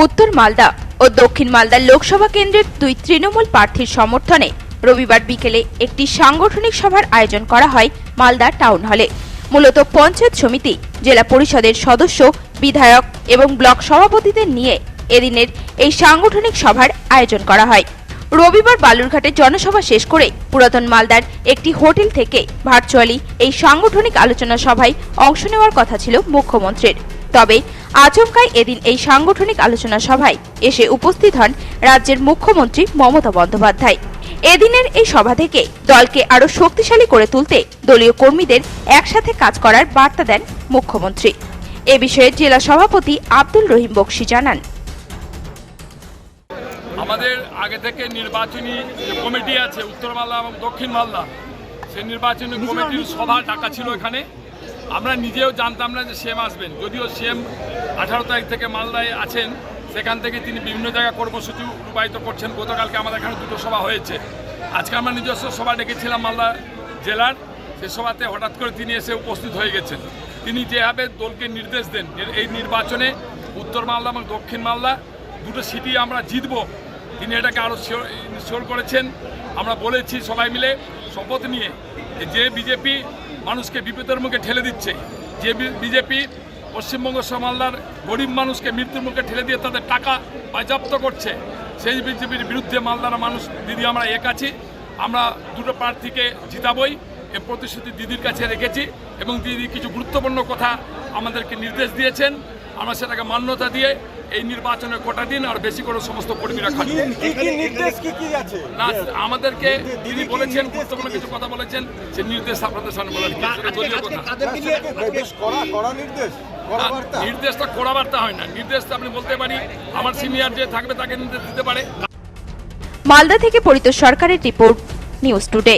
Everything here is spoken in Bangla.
উত্তর মালদা ও দক্ষিণ মালদা লোকসভা কেন্দ্রের দুই তৃণমূল প্রার্থীর সমর্থনে রবিবার বিকেলে একটি সাংগঠনিক সভার আয়োজন করা হয় মালদা টাউন হলে। মূলত পঞ্চায়েত সমিতি, জেলা পরিষদের সদস্য, বিধায়ক এবং ব্লক সভাপতিদের নিয়ে এদিনের এই সাংগঠনিক সভার আয়োজন করা হয়। রবিবার বালুরঘাটে জনসভা শেষ করে পুরাতন মালদার একটি হোটেল থেকে ভার্চুয়ালি এই সাংগঠনিক আলোচনা সভায় অংশ নেওয়ার কথা ছিল মুখ্যমন্ত্রীর। তবে আচমকাই এদিন এই সাংগঠনিক আলোচনা সভায় এসে উপস্থিত হন রাজ্যের মুখ্যমন্ত্রী মমতা বন্দ্যোপাধ্যায়। এদিনের এই সভা থেকে দলকে আরও শক্তিশালী করে তুলতে দলীয় কর্মীদের একসাথে কাজ করার বার্তা দেন মুখ্যমন্ত্রী। এ বিষয়ে জেলা সভাপতি আব্দুল রহিম বক্সি জানান। আমাদের আগে থেকে নির্বাচনী যে কমিটি আছে, উত্তর মালদা এবং দক্ষিণ মালদা, সেই নির্বাচনী কমিটির সভা ডাকা ছিল এখানে। আমরা নিজেও জানতাম না যে সেম আসবেন। যদিও সেম আঠারো তারিখ থেকে মালদায় আছেন, সেখান থেকে তিনি বিভিন্ন জায়গায় কর্মসূচি রূপায়িত করছেন। গতকালকে আমাদের এখানে দুটো সভা হয়েছে। আজকে আমরা নিজস্ব সভা ডেকেছিলাম মালদা জেলার। সে সভাতে হঠাৎ করে তিনি এসে উপস্থিত হয়ে গেছেন। তিনি যেভাবে দলকে নির্দেশ দেন এই নির্বাচনে উত্তর মালদা এবং দক্ষিণ মালদা, দুটো সিটি আমরা জিতব। তিনি এটাকে আরও শিওর করেছেন। আমরা বলেছি সবাই মিলে শপথ নিয়ে যে বিজেপি মানুষকে বিপদের মুখে ঠেলে দিচ্ছে, যে বিজেপি পশ্চিমবঙ্গ সমালদার গরিব মানুষকে মৃত্যুর মুখে ঠেলে দিয়ে তাদের টাকা বাজেয়াপ্ত করছে, সেই বিজেপির বিরুদ্ধে মালদার মানুষ, দিদি আমরা এক আছি, আমরা দুটো প্রার্থীকে জিতাবই, এ প্রতিশ্রুতি দিদির কাছে রেখেছি এবং দিদি কিছু গুরুত্বপূর্ণ কথা আমাদেরকে নির্দেশ দিয়েছেন, আমরা সেটাকে মান্যতা দিয়ে এই নির্বাচনে কোটা দিন আর বেশি করে সমস্ত কর্মীরা খাটবো কি কি নির্দেশ কি কি আছে? না আমাদেরকে দিদি বলেছেন গুরুত্বপূর্ণ কিছু কথা বলেছেন সে নির্দেশ আপনাদের সামনে বলেন কথা। বেশ কড়া বার্তা। নির্দেশটা কড়া বার্তা হয় না। নির্দেশ তো আপনি বলতে পারি আমার সিনিয়র যে থাকবে তাকে নির্দেশ দিতে পারে। মালদা থেকে পরিতোষ সরকারের রিপোর্ট নিউজ টুডে।